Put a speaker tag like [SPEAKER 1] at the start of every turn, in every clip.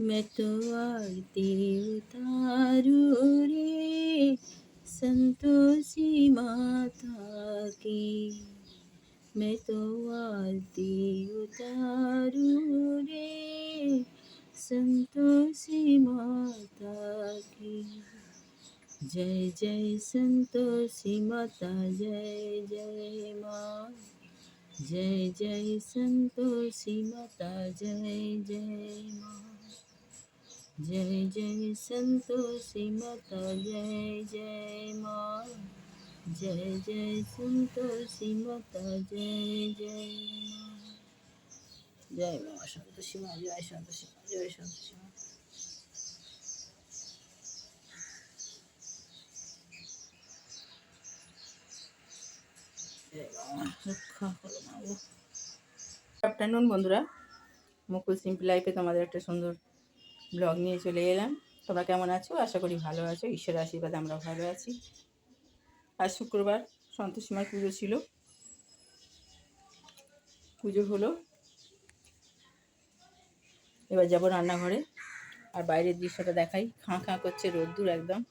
[SPEAKER 1] मैं तो आरती उतारू रे संतोषी माता की। मैं तो आरती उतारू रे संतोषी माता की। जय जय संतोषी माता, जय जय माँ। जय जय संतोषी माता, जय जय माँ। जय जय संतोषी माता जय जय माँ जय जय संतोषी माता जय जय माँ जय माँ संतोषी माँ जय संतोषी माँ जय संतोषी माँ রক্ষা করো মা গো আফটারনুন বন্ধুরা মুকুল সিম্পল লাইফে তোমাদের একটা সুন্দর ব্লগ নিয়ে চলে এলাম। তোমরা কেমন আছো? আশা করি ভালো আছো। ঈশ্বরের আশীর্বাদ আমরা ভালো আছি। আজ শুক্রবার, সন্তোষীমার পুজো ছিল। পুজো হলো। এবার যাব রান্নাঘরে। আর বাইরের দৃশ্যটা দেখাই। খাঁ খাঁ করছে রোদ্দুর একদম।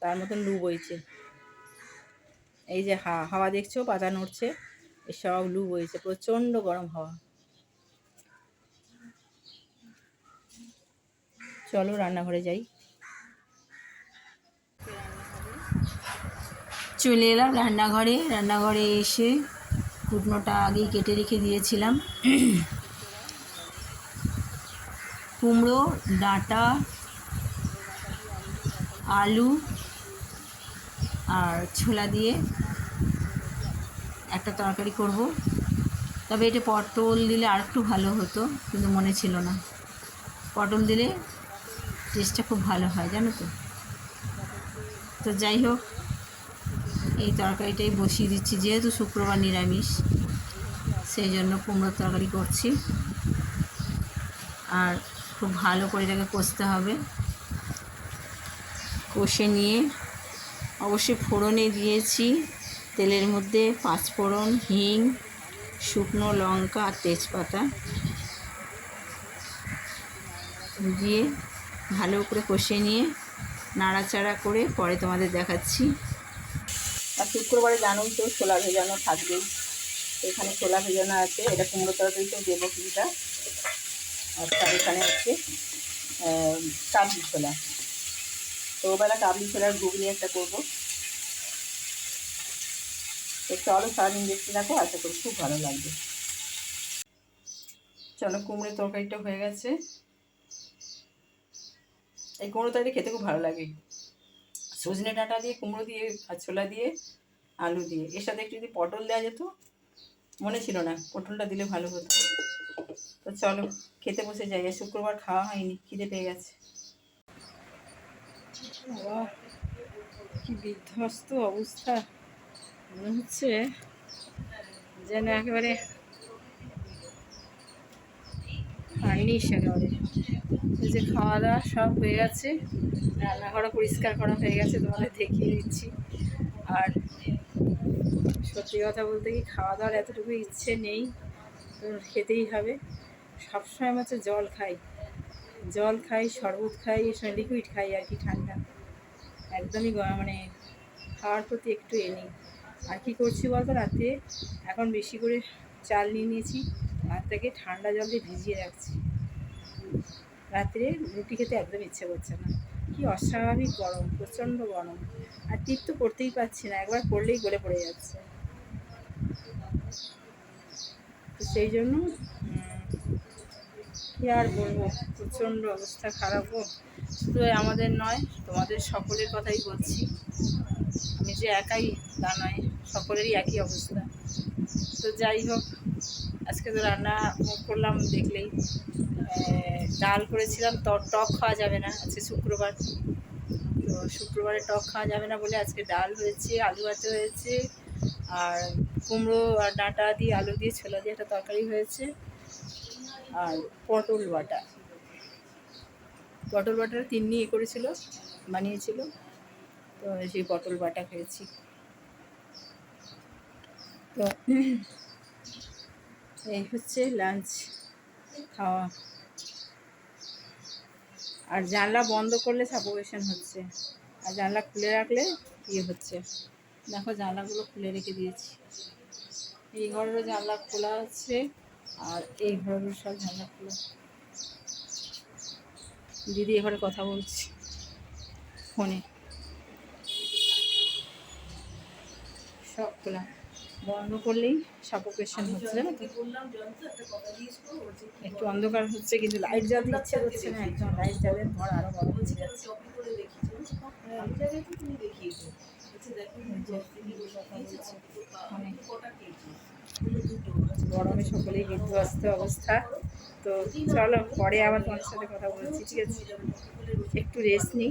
[SPEAKER 1] তার মতন লু বইছে। এই যে হাওয়া দেখছ, পাতা নড়ছে। সব লু বইছে। প্রচণ্ড গরম হাওয়া। চলো রান্নাঘরে যাই। চলে এলাম রান্নাঘরে। রান্নাঘরে এসে কুটনোটা আগেই কেটে রেখে দিয়েছিলাম। কুমড়ো, ডাঁটা, আলু আর ছোলা দিয়ে একটা তরকারি করব। তবে এটা পটল দিলে আর একটু ভালো হতো, কিন্তু মনে ছিল না। পটল দিলে টেস্টটা খুব ভালো হয়, জানো তো? তো যাই হোক, এই তরকারিটাই বসিয়ে দিচ্ছি, যেহেতু শুক্রবার নিরামিষ, সেই জন্য কুমড়োর তরকারি করছি। আর খুব ভালো করে এটাকে কষতে হবে। কষে নিয়ে অবশ্যই ফোড়নে দিয়েছি, তেলের মধ্যে পাঁচফোড়ন, হিং, শুকনো লঙ্কা আর তেজপাতা দিয়ে ভালো করে কষিয়ে নিয়ে নাড়াচাড়া করে পরে তোমাদের দেখাচ্ছি। আর শুক্রবারে জানোই তো, ছোলা ভেজানো থাকবেই। এখানে ছোলা ভেজানো আছে, এটা কুমড়ো তরকারিতেও দেবো কিছুটা। আর এখানে হচ্ছে কাবলি ছোলা। তো ওবেলা কাবলি ছোলার ঘুগনি একটা করব। তো চলো সারাদিন দেখতে থাকো, আশা করি খুব ভালো লাগবে। চলো কুমড়ো তরকারিটা হয়ে গেছে। এই কুমড়ো তরকারি খেতে খুব ভালো লাগে। সজনে ডাঁটা দিয়ে, কুমড়ো দিয়ে, আর ছোলা দিয়ে, আলু দিয়ে। এর সাথে একটু যদি পটল দেওয়া যেত, মনে ছিল না, পটলটা দিলে ভালো হতো। তো চলো, খেতে বসে যাই। শুক্রবার খাওয়া হয়নি, খিদে পেয়ে গেছে। কি বিধ্বস্ত অবস্থা। মনে হচ্ছে যেন একেবারে ফার্নিশ একেবারে এই যে খাওয়া দাওয়া সব হয়ে গেছে। রান্নাঘরও পরিষ্কার করা হয়ে গেছে, তোমাদের দেখিয়ে দিচ্ছি। আর সত্যি কথা বলতে কি খাওয়া দাওয়ার এতটুকু ইচ্ছে নেই খেতেই হবে। সবসময় হচ্ছে জল খাই। জল খাই, শরবত খাই এসব লিকুইড খাই আর কি ঠান্ডা। একদমই মানে খাওয়ার প্রতি একটু এ নেই। আর কী করছি বলতো, রাতে এখন বেশি করে চাল নিয়ে নিয়েছি ভাতটাকে ঠান্ডা জল দিয়ে ভিজিয়ে রাখছি। রাত্রে রুটি খেতে একদম ইচ্ছে করছে না। কি অস্বাভাবিক গরম, প্রচণ্ড গরম। আর টিপ তো করতেই পারছি না, একবার পড়লেই গলে পড়ে যাচ্ছে। তো সেই জন্য কী আর বলব, প্রচণ্ড অবস্থা খারাপ হোক শুধু আমাদের নয়, তোমাদের সকলের কথাই বলছি। আমি যে একাই তা নয়, সকলেরই একই অবস্থা। তো যাই হোক আজকে তো রান্না করলাম, দেখলেই। ডাল করেছিলাম টক খাওয়া যাবে না আজকে শুক্রবার। তো শুক্রবারে টক খাওয়া যাবে না বলে আজকে ডাল হয়েছে, আলু ভাতে হয়েছে, আর কুমড়ো আর ডাঁটা দিয়ে, আলু দিয়ে, ছোলা দিয়ে একটা তরকারি হয়েছে, আর পটল বাটা। পটল বাটার তিন্নি এ করেছিল, বানিয়েছিল, তো সেই পটল বাটা খেয়েছি। তো এই হচ্ছে লাঞ্চ খাওয়া। আর জানলা বন্ধ করলে সাপোকেশন হচ্ছে। আর জানলা খুলে রাখলে ইয়ে হচ্ছে। দেখো জানলাগুলো খুলে রেখে দিয়েছি। এই ঘরেরও জানলা খোলা আছে আর এই ঘরেরও সব জানলা খোলা। দিদি এ ঘরে কথা বলছি ফোনে। সব খোলা। বন্ধ করলেই সাপোকেশন হচ্ছে। একটু অন্ধকার হচ্ছে কিন্তু লাইট জ্বালতে ইচ্ছে করছে না একদম লাইট জ্বালে ঘর আরও গরম হয়ে যাচ্ছে গরমে সকলেই বিধ্বস্ত অবস্থা। তো চলো পরে আবার তোমার সাথে কথা বলছি ঠিক আছে? একটু রেস্ট নিই।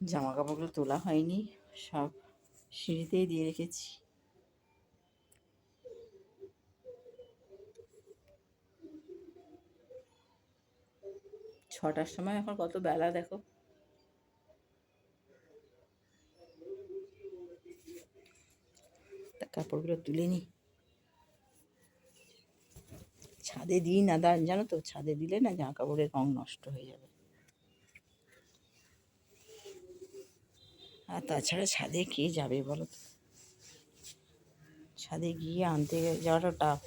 [SPEAKER 1] জামা কাপড়গুলো তোলা হয়নি। সব সিঁড়িতেই দিয়ে রেখেছি। ছটার সময় এখন কত বেলা দেখো। কাপড়গুলো তুলে নি। ছাদে দিই না জানো তো? ছাদে দিলে না জামা কাপড়ের রং নষ্ট হয়ে যাবে। আর তাছাড়া ছাদে কে যাবে বলো তো? ছাদে গিয়ে আনতে যাওয়াটা টাফ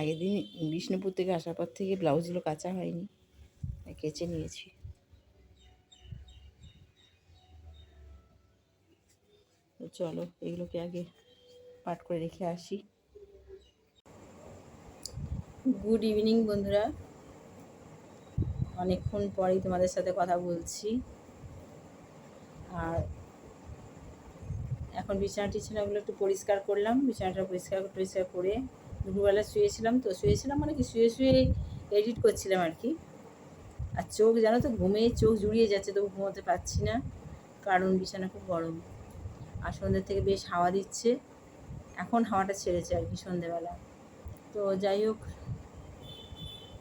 [SPEAKER 1] আগের দিন বিষ্ণুপুর থেকে আসার পর থেকে ব্লাউজগুলো কাচা হয়নি কেচে নিয়েছি। চলো, এগুলোকে আগে পাট করে রেখে আসি। গুড ইভিনিং বন্ধুরা। অনেকক্ষণ পরেই তোমাদের সাথে কথা বলছি। আর এখন বিছানা টিছানাগুলো একটু পরিষ্কার করলাম। বিছানাটা পরিষ্কার টরিষ্কার করে দুপুরবেলা শুয়েছিলাম তো, শুয়েছিলাম মানে কি, শুয়ে শুয়ে এডিট করছিলাম আর কি। আর চোখ জানো তো, ঘুমে চোখ জুড়িয়ে যাচ্ছে, তবু ঘুমোতে পারছি না, কারণ বিছানা খুব গরম। আর সন্ধ্যের থেকে বেশ হাওয়া দিচ্ছে। এখন হাওয়াটা ছেড়েছে আর কি, সন্ধ্যেবেলা। তো যাই হোক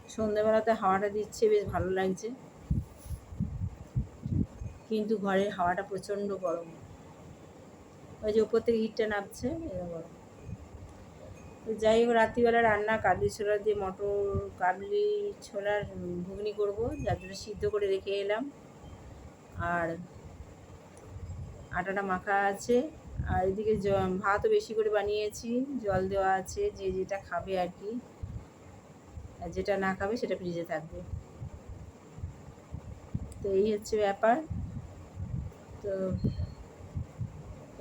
[SPEAKER 1] সন্ধ্যেবেলাতে হাওয়াটা দিচ্ছে, বেশ ভালো লাগছে। কিন্তু ঘরের হাওয়াটা প্রচণ্ড গরম। ওই যে উপর থেকে হিটটা নামছে গরম। তো যাই হোক, রাত্রিবেলা রান্না, কাবলি ছোলা দিয়ে মটর, কাবলি ছোলার ঘুগনি করব, যার জন্য সিদ্ধ করে রেখে এলাম। আর আটাটা মাখা আছে। আর এদিকে ভাতও বেশি করে বানিয়েছি, জল দেওয়া আছে, যে যেটা খাবে আর কি। আর যেটা না খাবে সেটা ফ্রিজে থাকবে। তো এই হচ্ছে ব্যাপার। তো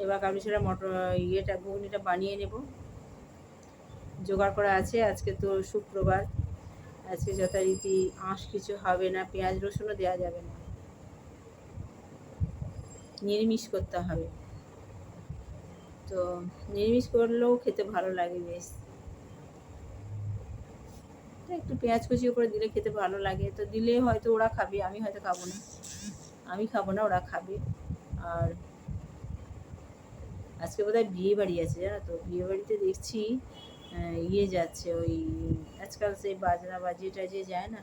[SPEAKER 1] এবার আমি সেটা মটর, ইয়েটা, ঘুগনিটা বানিয়ে নেব। জোগাড় করা আছে, আজকে তো শুক্রবার। আজকে যথারীতি আঁশ কিছু হবে না, পেঁয়াজ রসুনও দেওয়া যাবে না। নিরামিষ করতে হবে। তো নিরামিষ করলেও খেতে ভালো লাগে বেশ। একটু পেঁয়াজ কুচিও করে দিলে খেতে ভালো লাগে। তো দিলে হয়তো ওরা খাবে আমি হয়তো খাব না। আমি খাব না ওরা খাবে। আর আজকে বোধহয় বিয়ে বাড়ি আছে জানো তো? বিয়ে বাড়িতে দেখছি ইয়ে যাচ্ছে ওই আজকাল সেই বাজনা বাজিয়ে টাজিয়ে যায় না?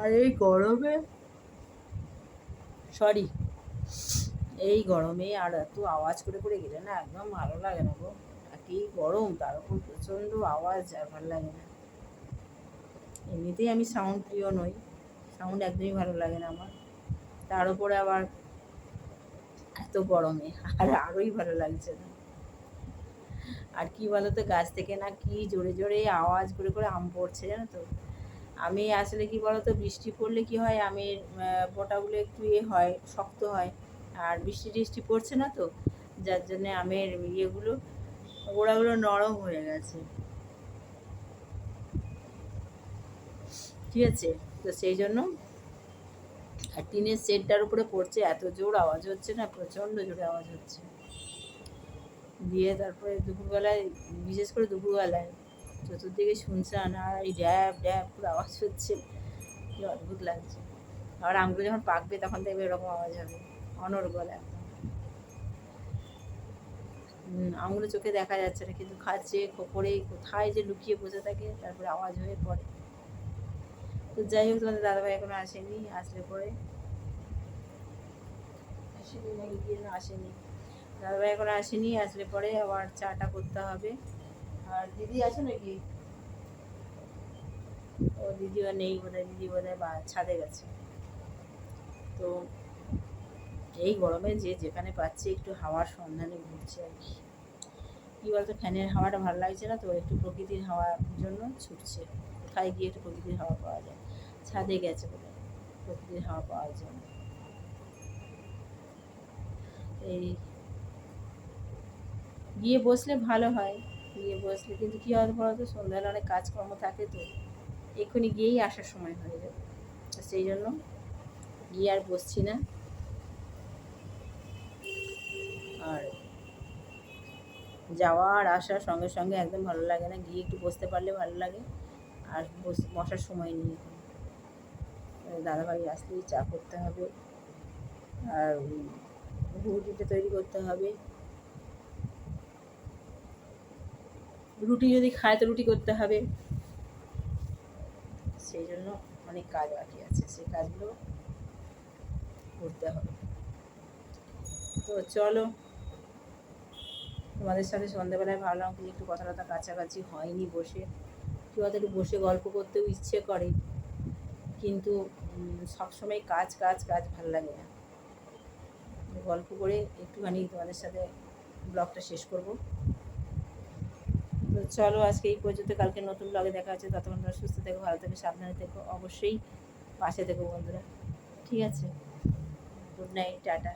[SPEAKER 1] আর এই গরমে? সরি এই গরমে আর এত আওয়াজ করে করে গেলে না একদম ভালো লাগে না গো। কি গরম, তার উপর প্রচণ্ড আওয়াজ, আর ভালো লাগে না। এমনিতেই আমি সাউন্ড প্রিয় নই। সাউন্ড একদমই ভালো লাগে না আমার। তার উপরে আবার এত গরমে, আর আরোই ভালো লাগছে না। আর কি বলো তো গাছ থেকে না কি জোরে জোরে আওয়াজ করে করে আম পড়ছে, জানো তো? আমি আসলে কি বলতো, বৃষ্টি পড়লে কি হয়, আমের বোটাগুলো একটু ইয়ে হয়, শক্ত হয়। আর বৃষ্টি টিষ্টি পড়ছে না তো, যার জন্যে আমের ইয়েগুলো গোড়াগুলো নরম হয়ে গেছে। ঠিক আছে? তো সেই জন্য আর টিনের সেটটার উপরে পড়ছে, এত জোর আওয়াজ হচ্ছে না, প্রচণ্ড জোরে আওয়াজ হচ্ছে। দিয়ে তারপরে দুপুরবেলায়, বিশেষ করে দুপুরবেলায় চতুর্দিকে শুনছান আর এই ড্যাব ড্যাব পুরো আওয়াজ হচ্ছে। কি অদ্ভুত লাগছে। আর আমগুলো যখন পাকবে, তখন দেখবে এরকম আওয়াজ হবে। অনর্গল একদম আমগুলো চোখে দেখা যাচ্ছে না, কিন্তু খাচ্ছে খোপরে কোথায় যে লুকিয়ে বসে থাকে, তারপরে আওয়াজ হয়ে পড়ে। তো যাই হোক, তোমাদের দাদাভাই এখনও আসেনি, আসলে পরে। আসেনি নাকি না আসেনি। দাদাভাই এখন আসেনি, আসলে পরে আবার চাটা করতে হবে। আর দিদি আছে নাকি? ও দিদিও নেই বোধ হয় দিদি বোধ হয় ছাদে গেছে। তো এই গরমে যে যেখানে পাচ্ছি একটু হাওয়ার সন্ধানে ঘুরছে আর কি। কী বলতো, ফ্যানের হাওয়াটা ভালো লাগছে না তো, একটু প্রকৃতির হাওয়ার জন্য ছুটছে। কোথায় গিয়ে একটু প্রকৃতির হাওয়া পাওয়া যায়? ছাদে গেছে বলে প্রকৃতির হাওয়া পাওয়ার জন্য। এই গিয়ে বসলে ভালো হয়, গিয়ে বসলে কিন্তু কী হয় বলতো, সন্ধ্যাবেলা অনেক কাজকর্ম থাকে তো, এক্ষুনি গিয়েই আসার সময় হয়ে যাবে। তো সেই জন্য গিয়ে আর বসছি না। আর যাওয়া আর আসার সঙ্গে সঙ্গে একদম ভালো লাগে না। গিয়ে একটু বসতে পারলে ভালো লাগে। আর বস, বসার সময় নিয়ে দাদাভাই আসলেই চা করতে হবে। আর রুটিটা তৈরি করতে হবে। রুটি যদি খায় তো রুটি করতে হবে। সেই জন্য অনেক কাজ বাকি আছে। সেই কাজগুলো করতে হবে। তো চলো তোমাদের সাথে সন্ধ্যাবেলায় ভাবলাম কি একটু কথা টথা কাছাকাছি হয়নি বসে। কি হয়তো একটু বসে গল্প করতেও ইচ্ছে করে। কিন্তু সবসময় কাজ কাজ কাজ ভালো লাগে না। গল্প করে একটুখানি তোমাদের সাথে ব্লগটা শেষ করব। তো চলো আজকে এই পর্যন্ত, কালকে নতুন ব্লগে দেখা হচ্ছে, ততক্ষণ তোমরা সুস্থ থেকো, ভালো থেকো, সাবধানে থেকো, অবশ্যই পাশে থেকো বন্ধুরা। ঠিক আছে? Good night tata.